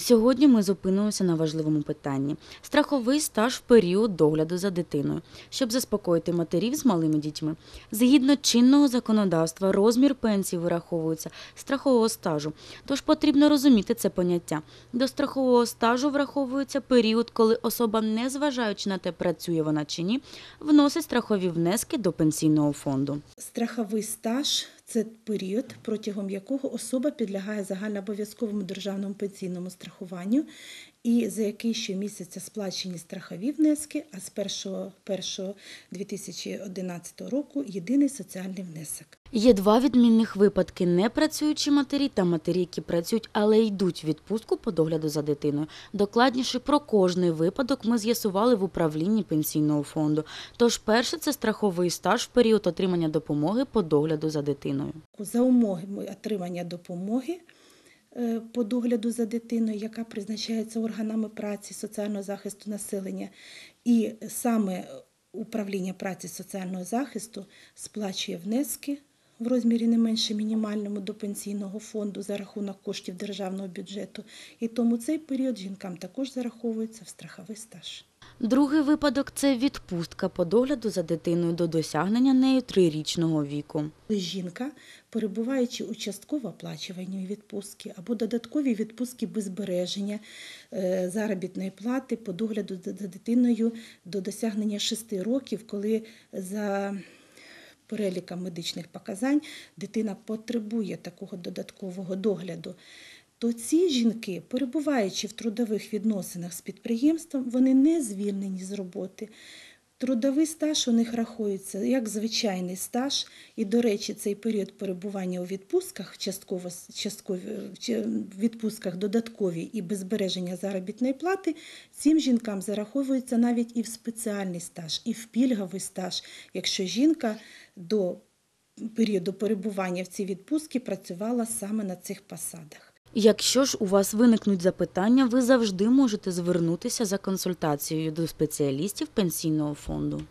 Сьогодні ми зупинимося на важливому питанні: страховий стаж в період догляду за дитиною, щоб заспокоїти матерів з малими дітьми. Згідно чинного законодавства, розмір пенсії вираховується страхового стажу. Тож потрібно розуміти це поняття. До страхового стажу враховується період, коли особа, незважаючи на те, працює вона чи ні, вносить страхові внески до пенсійного фонду. Страховий стаж це період, протягом якого особа підлягає загальнообов'язковому державному пенсійному страхуванню, і за який щомісяця сплачені страхові внески, а з 1.1.2011 року єдиний соціальний внесок. Є два відмінних випадки: непрацюючі матері та матері, які працюють, але йдуть в відпустку по догляду за дитиною. Докладніше про кожний випадок ми з'ясували в управлінні пенсійного фонду. Тож, перше це страховий стаж в період отримання допомоги по догляду за дитиною. За умови отримання допомоги по догляду за дитиною, яка призначається органами праці, соціального захисту населення, і саме управління праці соціального захисту сплачує внески в розмірі не менше мінімальному до пенсійного фонду за рахунок коштів державного бюджету. І тому цей період жінкам також зараховується в страховий стаж. Другий випадок це відпустка по догляду за дитиною до досягнення нею трирічного віку. Жінка, перебуваючи у частково оплачуваній відпустці або додатковій відпустці без збереження е, заробітної плати по догляду за за дитиною до досягнення 6 років, коли за переліком медичних показань дитина потребує такого додаткового догляду. То ці жінки, перебуваючи в трудових відносинах з підприємством, вони не звільнені з роботи. Трудовий стаж у них рахується як звичайний стаж, і, до речі, цей період перебування у відпустках, частково, часткові, чи відпустках додаткові і без збереження заробітної плати, цим жінкам зараховується навіть і в спеціальний стаж, і в пільговий стаж, якщо жінка до періоду перебування в цій відпустці працювала саме на цих посадах. Якщо ж у вас виникнуть запитання, ви завжди можете звернутися за консультацією до спеціалістів пенсійного фонду.